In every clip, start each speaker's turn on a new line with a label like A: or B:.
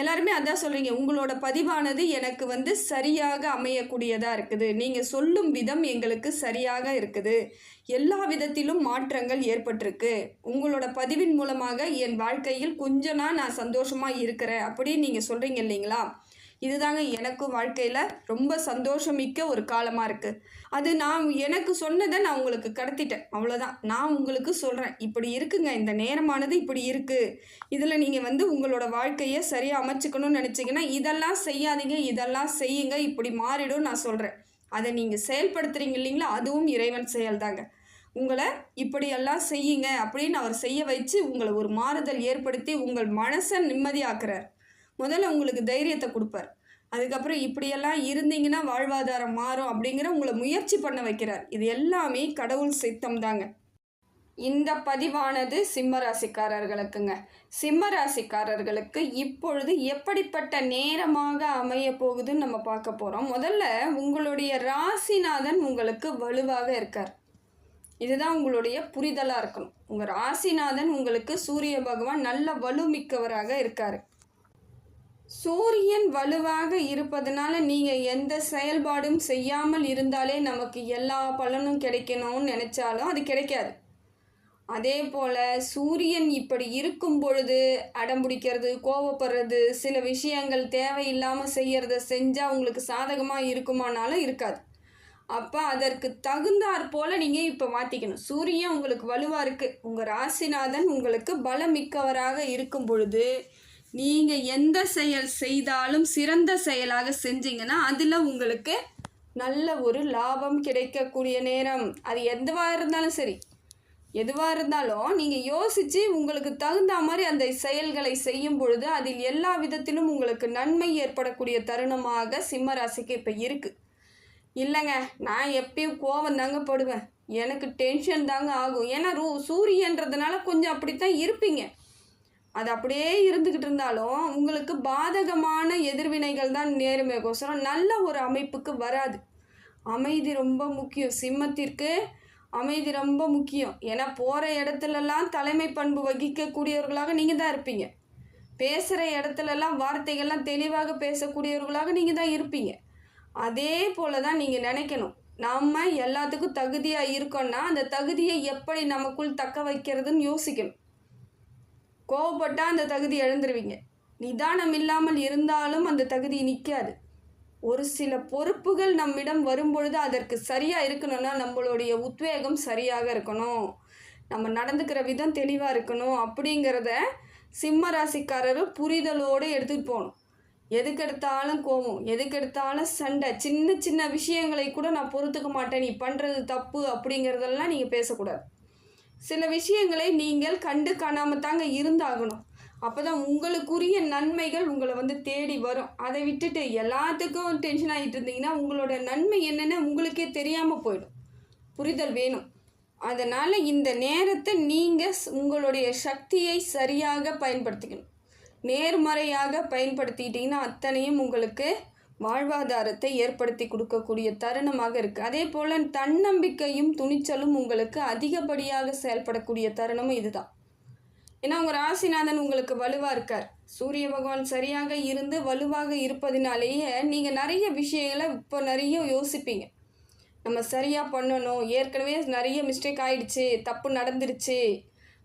A: எல்லாருமே அதான் சொல்கிறீங்க உங்களோட பதிவானது எனக்கு வந்து சரியாக அமையக்கூடியதாக இருக்குது. நீங்கள் சொல்லும் விதம் எங்களுக்கு சரியாக இருக்குது. எல்லா விதத்திலும் மாற்றங்கள் ஏற்பட்டிருக்கு. உங்களோட பதிவின் மூலமாக என் வாழ்க்கையில் கொஞ்ச நாள் நான் சந்தோஷமாக இருக்கிறேன் அப்படின்னு நீங்கள் சொல்கிறீங்க இல்லைங்களா? இதுதாங்க எனக்கும் வாழ்க்கையில் ரொம்ப சந்தோஷமிக்க ஒரு காலமாக இருக்குது அது நான் எனக்கு சொன்னதை நான் உங்களுக்கு கடத்திட்டேன். அவ்வளோதான் நான் உங்களுக்கு சொல்கிறேன் இப்படி இருக்குங்க. இந்த நேரமானது இப்படி இருக்குது இதில் நீங்கள் வந்து உங்களோட வாழ்க்கையை சரியாக அமைச்சுக்கணும்னு நினச்சிங்கன்னா இதெல்லாம் செய்யாதீங்க. இதெல்லாம் செய்யுங்க. இப்படி மாறிடும் நான் சொல்கிறேன் அதை நீங்கள் செயல்படுத்துகிறீங்க இல்லைங்களா? அதுவும் இறைவன் செயல்தாங்க. உங்களை இப்படியெல்லாம் செய்யுங்க அப்படின்னு அவர் செய்ய வச்சு உங்களை ஒரு மாறுதல் ஏற்படுத்தி உங்கள் மனசை நிம்மதியாக்குறார். முதல்ல உங்களுக்கு தைரியத்தை கொடுப்பார். அதுக்கப்புறம் இப்படியெல்லாம் இருந்தீங்கன்னா வாழ்வாதாரம் மாறும் அப்படிங்கிற உங்களை முயற்சி பண்ண வைக்கிறார். இது எல்லாமே கடவுள் சித்தம் தாங்க. இந்த பதிவானது சிம்ம ராசிக்காரர்களுக்குங்க சிம்ம ராசிக்காரர்களுக்கு இப்பொழுது எப்படிப்பட்ட நேரமாக அமைய போகுதுன்னு நம்ம பார்க்க போகிறோம் முதல்ல உங்களுடைய ராசிநாதன் உங்களுக்கு வலுவாக இருக்கார். இதுதான் உங்களுடைய புரிதலாக இருக்கணும். உங்கள் ராசிநாதன் உங்களுக்கு சூரிய பகவான் நல்ல வலுமிக்கவராக இருக்கார். சூரியன் வலுவாக இருப்பதனால நீங்கள் எந்த செயல்பாடும் செய்யாமல் இருந்தாலே நமக்கு எல்லா பலனும் கிடைக்கணும்னு நினச்சாலும் அது கிடைக்காது. அதே போல் சூரியன் இப்படி இருக்கும் பொழுது அடம்பிடிக்கிறது கோவப்படுறது சில விஷயங்கள் தேவையில்லாமல் செய்கிறத செஞ்சால் உங்களுக்கு சாதகமாக இருக்குமானாலும் இருக்காது. அப்போ அதற்கு தகுந்தாற் போல் நீங்கள் இப்போ மாற்றிக்கணும் சூரியன் உங்களுக்கு வலுவாக இருக்குது உங்கள் ராசிநாதன் உங்களுக்கு பலமிக்கவராக இருக்கும் பொழுது நீங்கள் எந்த செயல் செய்தாலும் சிறந்த செயலாக செஞ்சீங்கன்னா அதில் உங்களுக்கு நல்ல ஒரு லாபம் கிடைக்கக்கூடிய நேரம். அது எதுவாக இருந்தாலும் சரி. எதுவாக இருந்தாலும் நீங்கள் யோசித்து உங்களுக்கு தகுந்த மாதிரி அந்த செயல்களை செய்யும் பொழுது அதில் எல்லா விதத்திலும் உங்களுக்கு நன்மை ஏற்படக்கூடிய தருணமாக சிம்ம ராசிக்கு இப்போ இருக்குது இல்லைங்க நான் எப்பயும் கோவம் தாங்க படுவேன். எனக்கு டென்ஷன் தாங்க ஆகும். ஏன்னா ரூ சூரியன்றதுனால கொஞ்சம் அப்படித்தான் இருப்பீங்க. அது அப்படியே இருந்துக்கிட்டு இருந்தாலும் உங்களுக்கு பாதகமான எதிர்வினைகள் தான் நேருமேகோசரம் நல்ல ஒரு அமைப்புக்கு வராது. அமைதி ரொம்ப முக்கியம். சிம்மத்திற்கு அமைதி ரொம்ப முக்கியம். ஏன்னா போகிற இடத்துலலாம் தலைமை பண்பு வகிக்கக்கூடியவர்களாக நீங்கள் தான் இருப்பீங்க. பேசுகிற இடத்துலலாம் வார்த்தைகள்லாம் தெளிவாக பேசக்கூடியவர்களாக நீங்கள் தான் இருப்பீங்க. அதே போல தான் நீங்கள் நினைக்கணும். நம்ம எல்லாத்துக்கும் தகுதியாக இருக்கோன்னா அந்த தகுதியை எப்படி நமக்குள் தக்க வைக்கிறதுன்னு யோசிக்கணும். கோவப்பட்டால் அந்த தகுதி இழந்துருவீங்க. நிதானம் இல்லாமல் இருந்தாலும் அந்த தகுதி நிற்காது ஒரு சில பொறுப்புகள் நம்மிடம் வரும்பொழுது அதற்கு சரியாக இருக்கணும்னா நம்மளுடைய உத்வேகம் சரியாக இருக்கணும். நம்ம நடந்துக்கிற விதம் தெளிவாக இருக்கணும் அப்படிங்கிறத சிம்ம ராசிக்காரர் புரிதலோடு எடுத்துகிட்டு போகணும். எதுக்கெடுத்தாலும் கோவம் எதுக்கெடுத்தாலும் சண்டை சின்ன சின்ன விஷயங்களை கூட நான் பொறுத்துக்க மாட்டேன். நீ பண்ணுறது தப்பு அப்படிங்கிறதெல்லாம் நீங்கள் பேசக்கூடாது. சில விஷயங்களை நீங்கள் கண்டு காணாமல் தாங்க இருந்தாகணும். அப்போ தான் உங்களுக்குரிய நன்மைகள் உங்களை வந்து தேடி வரும். அதை விட்டுட்டு எல்லாத்துக்கும் டென்ஷன் ஆகிட்டு இருந்தீங்கன்னா உங்களோட நன்மை என்னென்னு உங்களுக்கே தெரியாமல் போயிடும். புரிதல் வேணும். அதனால் இந்த நேரத்தை நீங்கள் உங்களுடைய சக்தியை சரியாக பயன்படுத்திக்கணும். நேர்மறையாக பயன்படுத்திக்கிட்டிங்கன்னா அத்தனையும் உங்களுக்கு வாழ்வாதாரத்தை ஏற்படுத்தி கொடுக்கக்கூடிய தருணமாக இருக்குது அதே போல் தன்னம்பிக்கையும் துணிச்சலும் உங்களுக்கு அதிகப்படியாக செயல்படக்கூடிய தருணமும் இதுதான். ஏன்னா உங்கள் ராசிநாதன் உங்களுக்கு வலுவாக இருக்கார். சூரிய பகவான் சரியாக இருந்து வலுவாக இருப்பதினாலேயே நீங்கள் நிறைய விஷயங்களை இப்போ நிறைய யோசிப்பீங்க. நம்ம சரியாக பண்ணணும். ஏற்கனவே நிறைய மிஸ்டேக் ஆயிடுச்சு. தப்பு நடந்துருச்சு.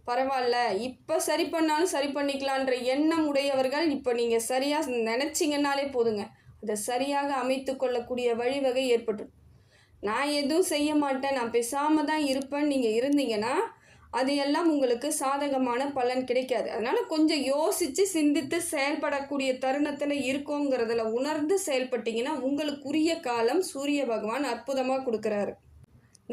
A: பரவாயில்ல. இப்போ சரி பண்ணாலும் சரி பண்ணிக்கலான்ற எண்ணம் உடையவர்கள் இப்போ நீங்கள் சரியாக நினச்சிங்கன்னாலே போதுங்க. இதை சரியாக அமைத்து கொள்ளக்கூடிய வழிவகை ஏற்பட்டுடும் நான் எதுவும் செய்ய மாட்டேன். நான் பேசாமல் தான் இருப்பேன். நீங்கள் இருந்தீங்கன்னா அது எல்லாம் உங்களுக்கு சாதகமான பலன் கிடைக்காது. அதனால் கொஞ்சம் யோசித்து சிந்தித்து செயல்படக்கூடிய தருணத்தில் இருக்கோங்கிறதுல உணர்ந்து செயல்பட்டீங்கன்னா உங்களுக்குரிய காலம் சூரிய பகவான் அற்புதமாக கொடுக்குறாரு.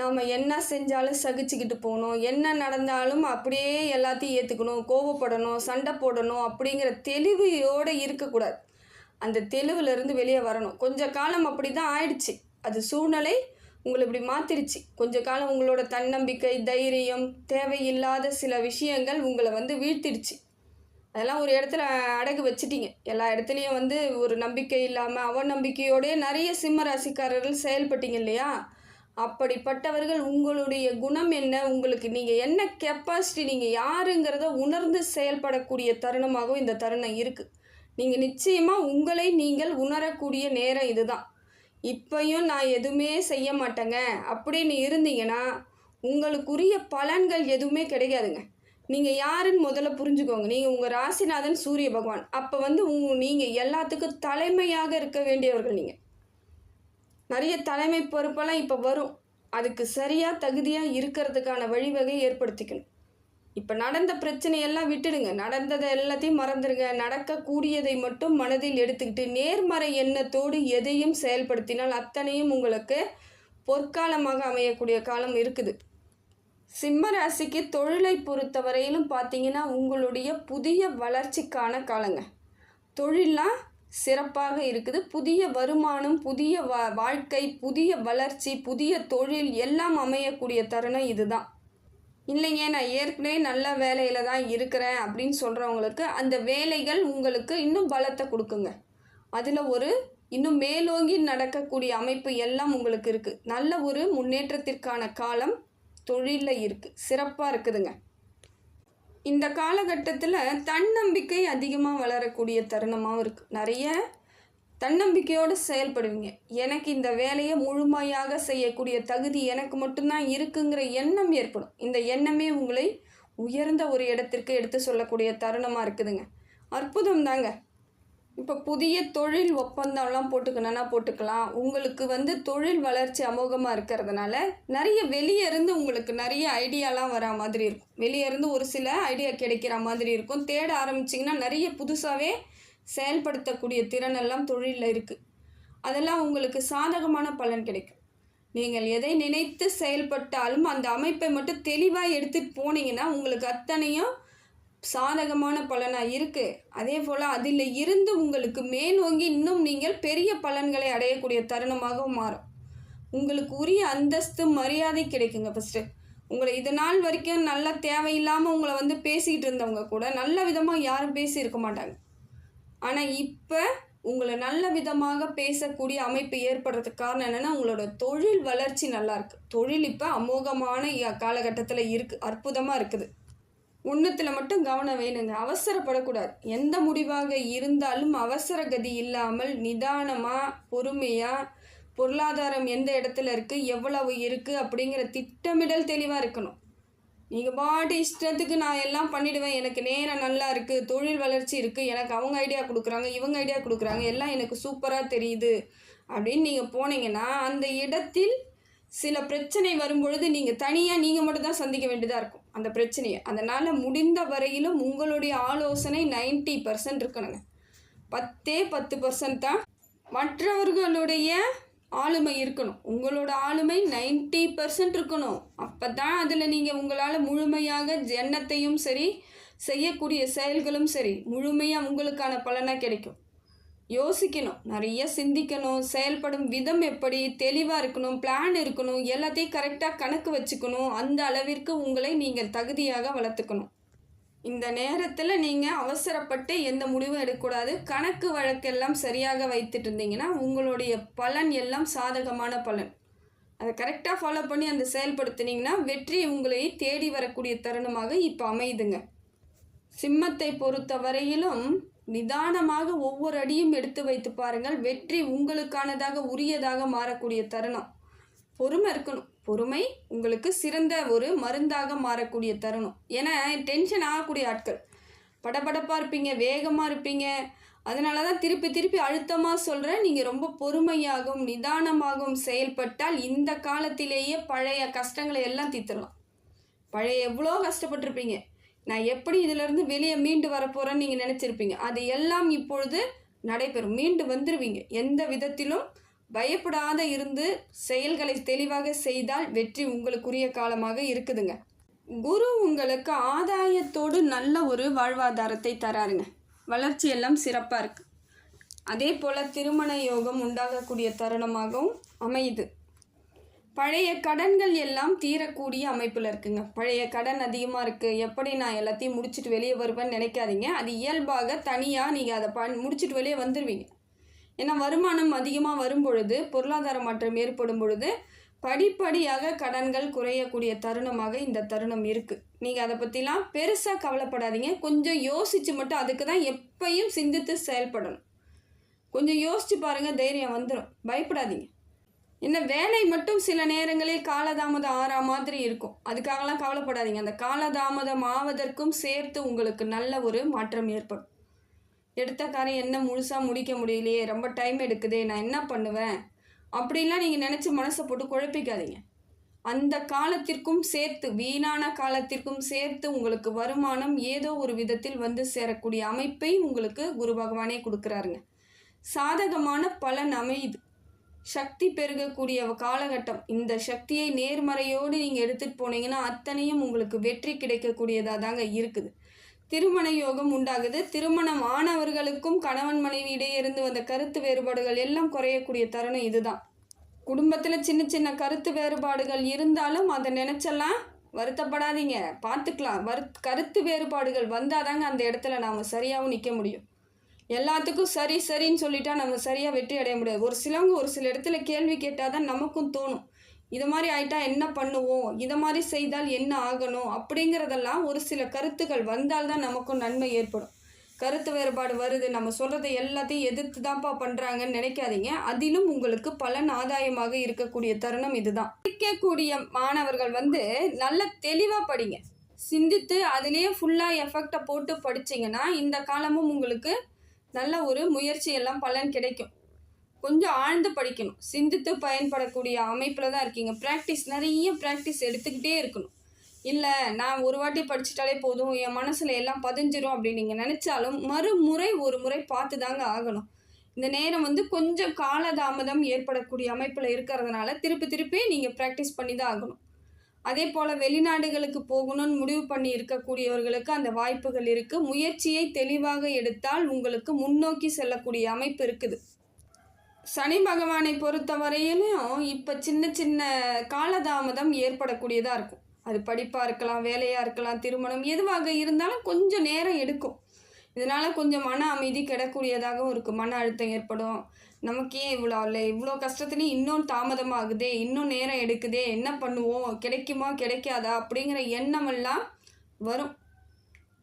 A: நாம் என்ன செஞ்சாலும் சகிச்சுக்கிட்டு போகணும். என்ன நடந்தாலும் அப்படியே எல்லாத்தையும் ஏற்றுக்கணும் கோவப்படணும் சண்டை போடணும் அப்படிங்கிற தெளிவையோடு இருக்கக்கூடாது. அந்த தெளிவுலேருந்து வெளியே வரணும். கொஞ்ச காலம் அப்படி தான் ஆயிடுச்சு. அது சூழ்நிலை உங்களை இப்படி மாத்திருச்சு. கொஞ்ச காலம் உங்களோட தன்னம்பிக்கை தைரியம் தேவையில்லாத சில விஷயங்கள் உங்களை வந்து வீழ்த்திடுச்சு. அதெல்லாம் ஒரு இடத்துல அடகு வச்சிட்டீங்க. எல்லா இடத்துலையும் வந்து ஒரு நம்பிக்கை இல்லாமல் அவநம்பிக்கையோடய நிறைய சிம்ம ராசிக்காரர்கள் செயல்பட்டீங்க இல்லையா? அப்படிப்பட்டவர்கள் உங்களுடைய குணம் என்ன? உங்களுக்கு நீங்கள் என்ன கெப்பாசிட்டி நீங்கள் யாருங்கிறத உணர்ந்து செயல்படக்கூடிய தருணமாகவும் இந்த தருணம் இருக்குது நீங்கள் நிச்சயமாக உங்களை நீங்கள் உணரக்கூடிய நேரம் இதுதான். இப்பையும் நான் எதுவுமே செய்ய மாட்டேங்க. அப்படின்னு இருந்தீங்கன்னா உங்களுக்குரிய பலன்கள் எதுவுமே கிடைக்காதுங்க. நீங்கள் யாருன்னு முதல்ல புரிஞ்சுக்கோங்க. நீங்கள் உங்கள் ராசிநாதன் சூரிய பகவான். அப்போ வந்து உங்க நீங்கள் எல்லாத்துக்கும் தலைமையாக இருக்க வேண்டியவர்கள் நீங்கள் நிறைய தலைமை பொறுப்பெல்லாம் இப்போ வரும். அதுக்கு சரியாக தகுதியாக இருக்கிறதுக்கான வழிவகை ஏற்படுத்திக்கணும். இப்போ நடந்த பிரச்சனையெல்லாம் விட்டுடுங்க. நடந்ததை எல்லாத்தையும் மறந்துடுங்க. நடக்கக்கூடியதை மட்டும் மனதில் எடுத்துக்கிட்டு நேர்மறை எண்ணத்தோடு எதையும் செயல்படுத்தினால் அத்தனையும் உங்களுக்கு பொற்காலமாக அமையக்கூடிய காலம் இருக்குது. சிம்ம ராசிக்கு தொழிலை பொறுத்தவரையிலும் பார்த்தீங்கன்னா உங்களுடைய புதிய வளர்ச்சிக்கான காலங்க. தொழிலாம் சிறப்பாக இருக்குது. புதிய வருமானம் புதிய வா வாழ்க்கை புதிய வளர்ச்சி புதிய தொழில் எல்லாம் அமையக்கூடிய தருணம் இதுதான். இல்லைங்க நான் ஏற்கனவே நல்ல வேலையில் தான் இருக்கிறேன் அப்படின்னு சொல்கிறவங்களுக்கு அந்த வேலைகள் உங்களுக்கு இன்னும் பலத்தை கொடுக்குங்க. அதில் ஒரு இன்னும் மேலோங்கி நடக்கக்கூடிய அமைப்பு எல்லாம் உங்களுக்கு இருக்குது நல்ல ஒரு முன்னேற்றத்திற்கான காலம் தொழிலில் இருக்குது சிறப்பாக இருக்குதுங்க. இந்த காலகட்டத்தில் தன்னம்பிக்கை அதிகமாக வளரக்கூடிய தருணமாகவும் இருக்குது நிறைய தன்னம்பிக்கையோடு செயல்படுவீங்க. எனக்கு இந்த வேலையை முழுமையாக செய்யக்கூடிய தகுதி எனக்கு மட்டும்தான் இருக்குங்கிற எண்ணம் ஏற்படும். இந்த எண்ணமே உங்களை உயர்ந்த ஒரு இடத்திற்கு எடுத்து சொல்லக்கூடிய தருணமாக இருக்குதுங்க. அற்புதம் தாங்க. இப்போ புதிய தொழில் ஒப்பந்தம்லாம் போட்டுக்கணும்னா போட்டுக்கலாம். உங்களுக்கு வந்து தொழில் வளர்ச்சி அமோகமாக இருக்கிறதுனால நிறைய வெளியே இருந்து உங்களுக்கு நிறைய ஐடியாலாம் வரா மாதிரி இருக்கும். வெளியே இருந்து ஒரு சில ஐடியா கிடைக்கிற மாதிரி இருக்கும். தேட ஆரம்பிச்சிங்கன்னா நிறைய புதுசாகவே செயல்படுத்தக்கூடிய திறனெல்லாம் தொழிலில் இருக்குது அதெல்லாம் உங்களுக்கு சாதகமான பலன் கிடைக்கும். நீங்கள் எதை நினைத்து செயல்பட்டாலும் அந்த அமைப்பை மட்டும் தெளிவாக எடுத்துகிட்டு போனீங்கன்னா உங்களுக்கு அத்தனையும் சாதகமான பலனாக இருக்குது அதே போல் அதில் இருந்து உங்களுக்கு மேலோங்கி இன்னும் நீங்கள் பெரிய பலன்களை அடையக்கூடிய தருணமாக மாறும். உங்களுக்கு உரிய அந்தஸ்து மரியாதை கிடைக்குங்க ஃபஸ்ட்டு உங்களை இது நாள் வரைக்கும் நல்லா தேவையில்லாமல் உங்களை வந்து பேசிக்கிட்டு இருந்தவங்க கூட நல்ல விதமாக யாரும் பேசியிருக்க மாட்டாங்க. ஆனால் இப்போ உங்களை நல்ல விதமாக பேசக்கூடிய அமைப்பு ஏற்படுறதுக்கு காரணம் என்னென்னா உங்களோட தொழில் வளர்ச்சி நல்லா இருக்குது தொழில் இப்போ அமோகமான காலகட்டத்தில் இருக்குது அற்புதமாக இருக்குது. ஒன்றுத்தில் மட்டும் கவனம் வேணுங்க. அவசரப்படக்கூடாது. எந்த முடிவாக இருந்தாலும் அவசர கதி இல்லாமல் நிதானமாக பொறுமையாக பொருளாதாரம் எந்த இடத்துல இருக்குது எவ்வளவு இருக்குது அப்படிங்கிற திட்டமிடல் தெளிவாக இருக்கணும். நீங்கள் பாட்டு இஷ்டத்துக்கு நான் எல்லாம் பண்ணிடுவேன். எனக்கு நேரம் நல்லா இருக்குது தொழில் வளர்ச்சி இருக்குது எனக்கு அவங்க ஐடியா கொடுக்குறாங்க இவங்க ஐடியா கொடுக்குறாங்க. எல்லாம் எனக்கு சூப்பராக தெரியுது. அப்படின்னு நீங்கள் போனீங்கன்னா அந்த இடத்தில் சில பிரச்சனை வரும்பொழுது நீங்கள் தனியாக நீங்கள் மட்டும் தான் சந்திக்க வேண்டியதாக இருக்கும். அந்த பிரச்சனையை. அதனால் முடிந்த வரையிலும் உங்களுடைய ஆலோசனை நைன்ட்டி பர்சன்ட் இருக்கணுங்க. பத்தே பத்து பர்சன்ட் தான். மற்றவர்களுடைய ஆளுமை இருக்கணும். உங்களோட ஆளுமை நைன்ட்டி பர்சன்ட் இருக்கணும். அப்போ தான் அதில் நீங்கள் உங்களால் முழுமையாக எண்ணத்தையும் சரி செய்யக்கூடிய செயல்களும் சரி முழுமையாக உங்களுக்கான பலனாக கிடைக்கும். யோசிக்கணும். நிறைய சிந்திக்கணும். செயல்படும் விதம் எப்படி தெளிவாக இருக்கணும் பிளான் இருக்கணும் எல்லாத்தையும் கரெக்டாக கணக்கு வச்சுக்கணும். அந்த அளவிற்கு உங்களை நீங்கள் தகுதியாக வளர்த்துக்கணும். இந்த நேரத்தில் நீங்கள் அவசரப்பட்டு எந்த முடிவும் எடுக்கக்கூடாது. கணக்கு வழக்கெல்லாம் சரியாக வைத்துட்டு இருந்தீங்கன்னா உங்களுடைய பலன் எல்லாம் சாதகமான பலன். அதை கரெக்டாக ஃபாலோ பண்ணி அந்த செயல்படுத்தினீங்கன்னா வெற்றி உங்களை தேடி வரக்கூடிய தருணமாக இப்போ அமையுதுங்க. சிம்மத்தை பொறுத்த வரையிலும் நிதானமாக ஒவ்வொரு அடியும் எடுத்து வைத்து பாருங்கள். வெற்றி உங்களுக்கானதாக உரியதாக மாறக்கூடிய தருணம். பொறுமை இருக்கணும். பொறுமை உங்களுக்கு சிறந்த ஒரு மருந்தாக மாறக்கூடிய தருணம். ஏன்னா டென்ஷன் ஆகக்கூடிய ஆட்கள். படபடப்பாக இருப்பீங்க வேகமாக இருப்பீங்க. அதனால தான் திருப்பி திருப்பி அழுத்தமாக சொல்கிறேன் நீங்கள் ரொம்ப பொறுமையாகவும் நிதானமாகவும் செயல்பட்டால் இந்த காலத்திலேயே பழைய கஷ்டங்களை எல்லாம் தீர்த்துடலாம். பழைய எவ்வளோ கஷ்டப்பட்டிருப்பீங்க. நான் எப்படி இதிலேருந்து வெளியே மீண்டு வரப்போகிறேன்னு நீங்கள் நினச்சிருப்பீங்க. அது எல்லாம் இப்பொழுது நடைபெறும். மீண்டு வந்துடுவீங்க எந்த விதத்திலும் பயப்படாத இருந்து செயல்களை தெளிவாக செய்தால் வெற்றி உங்களுக்குரிய காலமாக இருக்குதுங்க. குரு உங்களுக்கு ஆதாயத்தோடு நல்ல ஒரு வாழ்வாதாரத்தை தராருங்க. வளர்ச்சி எல்லாம் சிறப்பாக இருக்குது அதே போல் திருமண யோகம் உண்டாகக்கூடிய தருணமாகவும் அமையுது. பழைய கடன்கள் எல்லாம் தீரக்கூடிய அமைப்பில் இருக்குங்க. பழைய கடன் அதிகமாக இருக்குது எப்படி நான் எல்லாத்தையும் முடிச்சுட்டு வெளியே வருவேன்னு நினைக்காதீங்க. அது இயல்பாக தனியாக நீங்கள் அதை ப முடிச்சுட்டு வெளியே வந்துடுவீங்க ஏன்னா வருமானம் அதிகமாக வரும் பொழுது பொருளாதார மாற்றம் ஏற்படும் பொழுது படிப்படியாக கடன்கள் குறையக்கூடிய தருணமாக இந்த தருணம் இருக்குது நீங்கள் அதை பற்றிலாம் பெருசாக கவலைப்படாதீங்க. கொஞ்சம் யோசித்து மட்டும் அதுக்கு தான் எப்பையும் சிந்தித்து செயல்படணும். கொஞ்சம் யோசித்து பாருங்கள் தைரியம் வந்துடும் பயப்படாதீங்க. இந்த வேலை மட்டும் சில நேரங்களில் காலதாமதம் ஆறா மாதிரி இருக்கும். அதுக்காகலாம் கவலைப்படாதீங்க. அந்த காலதாமதம் ஆவதற்கும் சேர்த்து உங்களுக்கு நல்ல ஒரு மாற்றம் ஏற்படும். எடுத்த காரியம் என்ன முழுசாக முடிக்க முடியலையே? ரொம்ப டைம் எடுக்குதே நான் என்ன பண்ணுவேன்? அப்படிலாம் நீங்கள் நினச்சி மனசை போட்டு குழப்பிக்காதீங்க. அந்த காலத்திற்கும் சேர்த்து வீணான காலத்திற்கும் சேர்த்து உங்களுக்கு வருமானம் ஏதோ ஒரு விதத்தில் வந்து சேரக்கூடிய அமைப்பை உங்களுக்கு குரு பகவானே கொடுக்குறாருங்க. சாதகமான பலன் அமையுது. சக்தி பெருகக்கூடிய காலகட்டம். இந்த சக்தியை நேர்மறையோடு நீங்கள் எடுத்துகிட்டு போனீங்கன்னா அத்தனையும் உங்களுக்கு வெற்றி கிடைக்கக்கூடியதாக தாங்க இருக்குது. திருமண யோகம் உண்டாகுது. திருமணம் ஆனவர்களுக்கும் கணவன் மனைவி இடையே இருந்து வந்த கருத்து வேறுபாடுகள் எல்லாம் குறையக்கூடிய தருணம் இதுதான். குடும்பத்தில் சின்ன சின்ன கருத்து வேறுபாடுகள் இருந்தாலும் அதை நினச்செல்லாம் வருத்தப்படாதீங்க. பார்த்துக்கலாம். வரு கருத்து வேறுபாடுகள் வந்தால் தாங்க அந்த இடத்துல நாம் சரியாகவும் நிற்க முடியும். எல்லாத்துக்கும் சரி சரின்னு சொல்லிட்டா நம்ம சரியாக வெற்றி அடைய முடியாது. ஒரு சிலவங்க ஒரு சில இடத்துல கேள்வி கேட்டால் தான் நமக்கும் தோணும். இது மாதிரி ஆயிட்டா என்ன பண்ணுவோம்? இதை மாதிரி செய்தால் என்ன ஆகணும்? அப்படிங்கிறதெல்லாம் ஒரு சில கருத்துக்கள் வந்தால் தான் நமக்கும் நன்மை ஏற்படும். கருத்து வேறுபாடு வருது. நம்ம சொல்கிறத எல்லாத்தையும் எதிர்த்து தான்ப்பா பண்ணுறாங்கன்னு நினைக்காதீங்க. அதிலும் உங்களுக்கு பலன் ஆதாயமாக இருக்கக்கூடிய தருணம் இதுதான். படிக்கக்கூடிய மாணவர்கள் வந்து நல்ல தெளிவாக படிங்க. சிந்தித்து அதுலேயே ஃபுல்லாக எஃபெக்டை போட்டு படிச்சிங்கன்னா இந்த காலமும் உங்களுக்கு நல்ல ஒரு முயற்சியெல்லாம் பலன் கிடைக்கும். கொஞ்சம் ஆழ்ந்து படிக்கணும். சிந்தித்து பயன்படக்கூடிய அமைப்பில் தான் இருக்கீங்க. ப்ராக்டிஸ் நிறைய ப்ராக்டிஸ் எடுத்துக்கிட்டே இருக்கணும். இல்லை நான் ஒரு வாட்டி படிச்சிட்டாலே போதும் என் மனசில் எல்லாம் பதிஞ்சிரும் அப்படின்னு நீங்கள் நினச்சாலும் மறுமுறை ஒரு முறை பார்த்து தாங்க ஆகணும். இந்த நேரம் வந்து கொஞ்சம் காலதாமதம் ஏற்படக்கூடிய அமைப்பில் இருக்கிறதுனால திருப்பி திருப்பி நீங்கள் ப்ராக்டிஸ் பண்ணி தான் ஆகணும். அதே போல் வெளிநாடுகளுக்கு போகணும்னு முடிவு பண்ணி இருக்கக்கூடியவர்களுக்கு அந்த வாய்ப்புகள் இருக்குது முயற்சியை தெளிவாக எடுத்தால் உங்களுக்கு முன்னோக்கி செல்லக்கூடிய அமைப்பு இருக்குது. சனி பகவானை பொறுத்த வரையிலும் இப்போ சின்ன சின்ன காலதாமதம் ஏற்படக்கூடியதாக இருக்கும். அது படிப்பாக இருக்கலாம் வேலையாக இருக்கலாம் திருமணம் எதுவாக இருந்தாலும் கொஞ்சம் நேரம் எடுக்கும். இதனால் கொஞ்சம் மன அமைதி கிடக்கூடியதாகவும் இருக்கும். மன அழுத்தம் ஏற்படும். நமக்கு ஏன் இவ்வளோ இல்லை இவ்வளோ கஷ்டத்துலேயும் இன்னும் தாமதமாகுதே இன்னும் நேரம் எடுக்குதே என்ன பண்ணுவோம் கிடைக்குமா கிடைக்காதா அப்படிங்கிற எண்ணமெல்லாம் வரும்.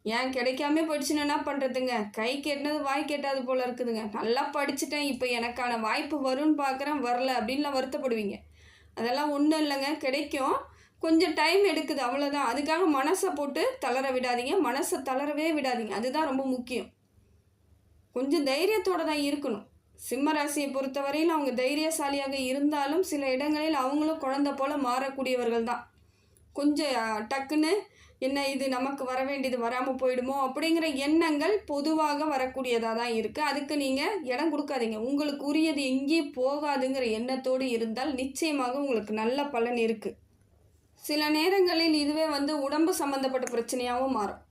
A: ஏன் கிடைக்காம படிச்சுன்னு என்ன பண்ணுறதுங்க கை கேட்டது வாய் கேட்டாது போல் இருக்குதுங்க. நல்லா படிச்சுட்டேன் இப்போ எனக்கான வாய்ப்பு வரும்னு பார்க்குறேன் வரல அப்படின்லாம் வருத்தப்படுவீங்க. அதெல்லாம் ஒன்றும் இல்லைங்க கிடைக்கும். கொஞ்சம் டைம் எடுக்குது அவ்வளோதான் அதுக்காக மனசை போட்டு தளர விடாதீங்க. மனசை தளரவே விடாதீங்க. அதுதான் ரொம்ப முக்கியம். கொஞ்சம் தைரியத்தோடு தான் இருக்கணும். சிம்ம ராசியை பொறுத்தவரையில் அவங்க தைரியசாலியாக இருந்தாலும் சில இடங்களில் அவங்களும் குழந்தை போல் மாறக்கூடியவர்கள் தான். கொஞ்சம் டக்குன்னு என்ன இது நமக்கு வர வேண்டியது வராமல் போயிடுமோ அப்படிங்கிற எண்ணங்கள் பொதுவாக வரக்கூடியதாக தான் இருக்குது அதுக்கு நீங்கள் இடம் கொடுக்காதீங்க. உங்களுக்கு உரியது எங்கேயும் போகாதுங்கிற எண்ணத்தோடு இருந்தால் நிச்சயமாக உங்களுக்கு நல்ல பலன் இருக்குது சில நேரங்களில் இதுவே வந்து உடம்பு சம்மந்தப்பட்ட பிரச்சனையாகவும் மாறும்.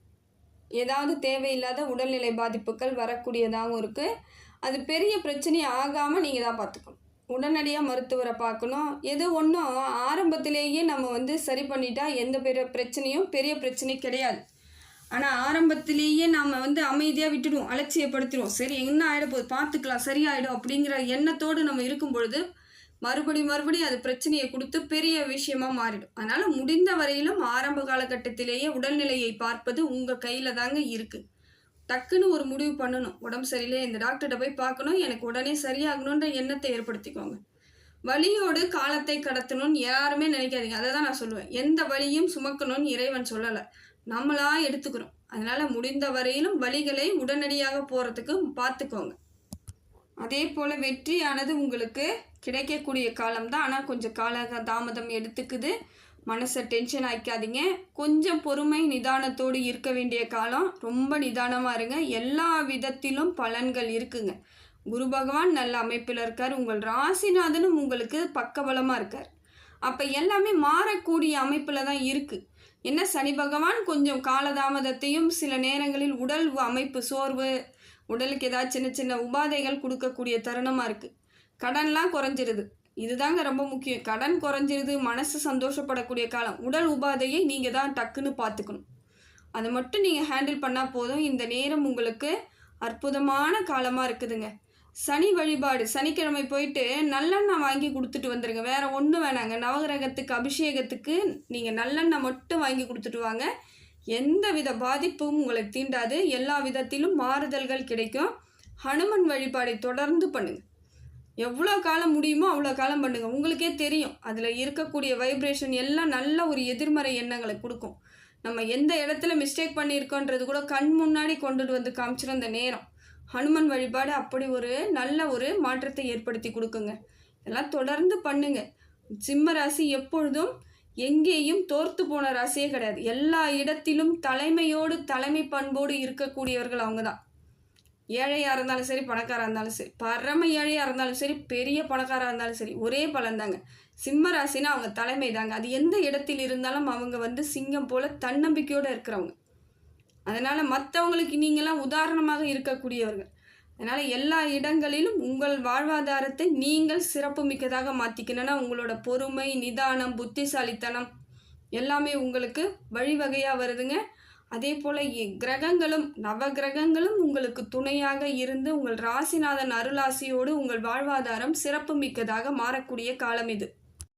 A: ஏதாவது தேவையில்லாத உடல்நிலை பாதிப்புகள் வரக்கூடியதாகவும் இருக்குது அது பெரிய பிரச்சனை ஆகாமல் நீங்கள் தான் பார்த்துக்கணும். உடனடியாக மருத்துவரை பார்க்கணும். எது ஒன்றும் ஆரம்பத்திலேயே நம்ம வந்து சரி பண்ணிட்டா எந்த பெரிய பிரச்சனையும் பெரிய பிரச்சனை கிடையாது. ஆனால் ஆரம்பத்திலேயே நாம் வந்து அமைதியாக விட்டுடுவோம் அலட்சியப்படுத்திடுவோம். சரி என்ன ஆகிட பார்த்துக்கலாம் சரியாயிடும் அப்படிங்கிற எண்ணத்தோடு நம்ம இருக்கும் பொழுது மறுபடி மறுபடி அது பிரச்சனையை கொடுத்து பெரிய விஷயமா மாறிடும். அதனால் முடிந்த வரையிலும் ஆரம்ப காலகட்டத்திலேயே உடல்நிலையை பார்ப்பது உங்கள் கையில் தாங்க இருக்குது டக்குன்னு ஒரு முடிவு பண்ணணும். உடம்பு சரியில்லை இந்த டாக்டர்கிட்ட போய் பார்க்கணும். எனக்கு உடனே சரியாகணுன்ற எண்ணத்தை ஏற்படுத்திக்கோங்க. வலியோடு காலத்தை கடத்தணும்னு யாருமே நினைக்காதீங்க. அதை தான் நான் சொல்லுவேன். எந்த வழியும் சுமக்கணும்னு இறைவன் சொல்லலை. நம்மளா எடுத்துக்கிறோம். அதனால் முடிந்த வரையிலும் வழிகளை உடனடியாக போகிறதுக்கு பார்த்துக்கோங்க. அதே போல் வெற்றியானது உங்களுக்கு கிடைக்கக்கூடிய காலம்தான். ஆனால் கொஞ்சம் கால தாமதம் எடுத்துக்குது. மனசை டென்ஷன் ஆக்காதீங்க கொஞ்சம் பொறுமை நிதானத்தோடு இருக்க வேண்டிய காலம். ரொம்ப நிதானமாக இருங்க. எல்லா விதத்திலும் பலன்கள் இருக்குங்க. குரு பகவான் நல்ல அமைப்பில் இருக்கார். உங்கள் ராசிநாதனும் உங்களுக்கு பக்கபலமாக இருக்கார். அப்போ எல்லாமே மாறக்கூடிய அமைப்பில் தான் இருக்குது என்ன? சனி பகவான் கொஞ்சம் காலதாமதத்தையும் சில நேரங்களில் உடல் அமைப்பு சோர்வு உடலுக்கு ஏதாவது சின்ன சின்ன உபாதைகள் கொடுக்கக்கூடிய தருணமாக இருக்குது கடன்லாம் குறைஞ்சிருது. இதுதாங்க ரொம்ப முக்கியம். கடன் குறைஞ்சிருது மனசு சந்தோஷப்படக்கூடிய காலம். உடல் உபாதையை நீங்கள் தான் டக்குன்னு பார்த்துக்கணும். அதை மட்டும் நீங்கள் ஹேண்டில் பண்ணால் போதும். இந்த நேரம் உங்களுக்கு அற்புதமான காலமாக இருக்குதுங்க. சனி வழிபாடு. சனிக்கிழமை போயிட்டு நல்லெண்ணெய் வாங்கி கொடுத்துட்டு வந்துடுங்க வேறு ஒன்றும் வேணாங்க. நவகிரகத்துக்கு அபிஷேகத்துக்கு நீங்கள் நல்லெண்ணெய் மட்டும் வாங்கி கொடுத்துட்டு வாங்க. எந்த வித பாதிப்பும் உங்களுக்கு தீண்டாது. எல்லா விதத்திலும் மாறுதல்கள் கிடைக்கும். ஹனுமன் வழிபாடை தொடர்ந்து பண்ணுங்கள் எவ்வளோ காலம் முடியுமோ அவ்வளோ காலம் பண்ணுங்க. உங்களுக்கே தெரியும். அதில் இருக்கக்கூடிய வைப்ரேஷன் எல்லாம் நல்ல ஒரு எதிர்மறை எண்ணங்களை கொடுக்கும். நம்ம எந்த இடத்துல மிஸ்டேக் பண்ணியிருக்கோன்றது கூட கண் முன்னாடி கொண்டுட்டு வந்து காமிச்சிடும் அந்த நேரம். ஹனுமன் வழிபாடு அப்படி ஒரு நல்ல ஒரு மாற்றத்தை ஏற்படுத்தி கொடுக்குங்க. இதெல்லாம் தொடர்ந்து பண்ணுங்க. சிம்ம ராசி எப்பொழுதும் எங்கேயும் தோர்த்து போன ராசியே கிடையாது. எல்லா இடத்திலும் தலைமையோடு தலைமை பண்போடு இருக்கக்கூடியவர்கள் அவங்க தான் ஏழையாக இருந்தாலும் சரி பணக்காராக இருந்தாலும் சரி பரம ஏழையாக இருந்தாலும் சரி பெரிய பணக்காராக இருந்தாலும் சரி ஒரே பலன் தாங்க சிம்ம ராசினா அவங்க தலைமை தாங்க அது எந்த இடத்தில் இருந்தாலும் அவங்க வந்து சிங்கம் போல் தன்னம்பிக்கையோடு இருக்கிறவங்க. அதனால் மற்றவங்களுக்கு நீங்களாம் உதாரணமாக இருக்கக்கூடியவர்கள். அதனால் எல்லா இடங்களிலும் உங்கள் வாழ்வாதாரத்தை நீங்கள் சிறப்பு மிக்கதாக மாற்றிக்கணும்னா உங்களோட பொறுமை நிதானம் புத்திசாலித்தனம் எல்லாமே உங்களுக்கு வழிவகையாக வருதுங்க. அதே போல் கிரகங்களும் நவ கிரகங்களும் உங்களுக்கு துணையாக இருந்து உங்கள் ராசிநாதன் அருளாசியோடு உங்கள் வாழ்வாதாரம் சிறப்பு மிக்கதாக மாறக்கூடிய காலம் இது.